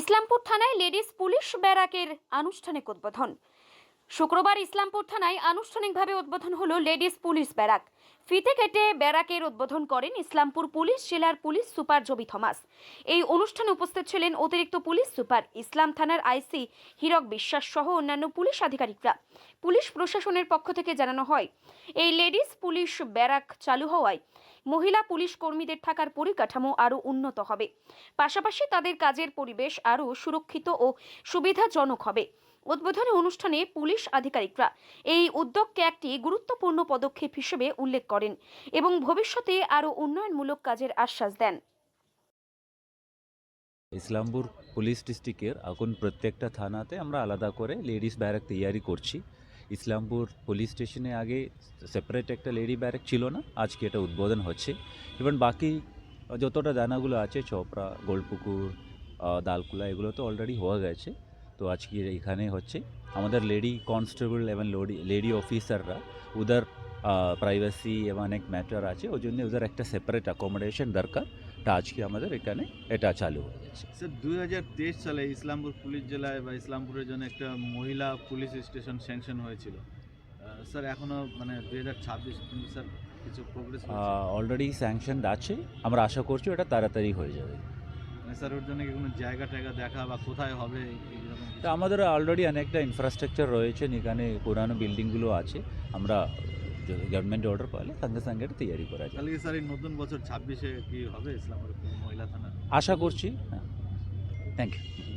ইসলামপুর থানায় ladies police ব্যারাকের আনুষ্ঠানিক উদ্বোধন। শুক্রবার ইসলামপুর থানায় আনুষ্ঠানিকভাবে উদ্বোধন হলো লেডিস পুলিশ ব্যারাক। ফিতে কেটে ব্যারাকের উদ্বোধন করেন ইসলামপুর পুলিশ জেলার পুলিশ সুপার জবি থমাস। এই অনুষ্ঠানে উপস্থিত ছিলেন অতিরিক্ত পুলিশ সুপার ইসলাম থানার আইসি হীরক বিশ্বাস সহ অন্যান্য পুলিশ আধিকারিকরা। পুলিশ প্রশাসনের পক্ষ থেকে জানানো হয়, এই লেডিস পুলিশ ব্যারাক চালু হওয়ায় মহিলা পুলিশ কর্মীদের থাকার পরিকাঠামো আরও উন্নত হবে। পাশাপাশি তাদের কাজের পরিবেশ আরও সুরক্ষিত ও সুবিধাজনক হবে। উদ্বোধনী অনুষ্ঠানে পুলিশ আধিকারিকরা এই উদ্যোগকে একটি গুরুত্বপূর্ণ পদক্ষেপ হিসেবে উল্লেখ করেন এবং ভবিষ্যতে আরও উন্নয়নমূলক কাজের আশ্বাস দেন। ইসলামপুর পুলিশ ডিস্ট্রিক্টের এখন প্রত্যেকটা থানাতে আমরা আলাদা করে লেডিস ব্যারাক তৈরি করছি। ইসলামপুর পুলিশ স্টেশনে আগে সেপারেট একটা লেডি ব্যারাক ছিল না, আজকে এটা উদ্বোধন হচ্ছে। এবং বাকি যতটা দানাগুলো আছে, চোপড়া, গোলপুকুর দালকুলা এগুলো তো অলরেডি হয়ে গেছে। তো আজকে এখানে হচ্ছে আমাদের লেডি কনস্টেবল এবং লেডি লেডি অফিসাররা উদার প্রাইভেসি এবং অনেক ম্যাটার আছে ওই জন্য ওদের একটা সেপারেট অ্যাকোমোডেশন দরকার। তা আজকে আমাদের এখানে এটা চালু হয়ে গেছে। স্যার দুই হাজার তেইশ সালে ইসলামপুর পুলিশ জেলায় বা ইসলামপুরের জন্য একটা মহিলা পুলিশ স্টেশন স্যাংশন হয়েছিল। স্যার এখনও মানে দুই হাজার ছাব্বিশ কিন্তু স্যার কিছু প্রোগ্রেস অলরেডি স্যাংশন আছে। আমরা আশা করছি ওটা তাড়াতাড়ি হয়ে যাবে। মানে স্যার ওর জন্য কি কোনো জায়গা টায়গা দেখা বা কোথায় হবে এইরকম কিছু? তো আমাদের অলরেডি অনেকটা ইনফ্রাস্ট্রাকচার রয়েছে এখানে পুরানো বিল্ডিংগুলো আছে। আমরা গভর্নমেন্ট অর্ডার পালে সঙ্গে সঙ্গে এটা তৈরি করা যায়। তাহলে স্যার এই নতুন বছর ছাব্বিশে কি হবে ইসলামপুর মহিলা থানা আশা করছি হ্যাঁ। Thank you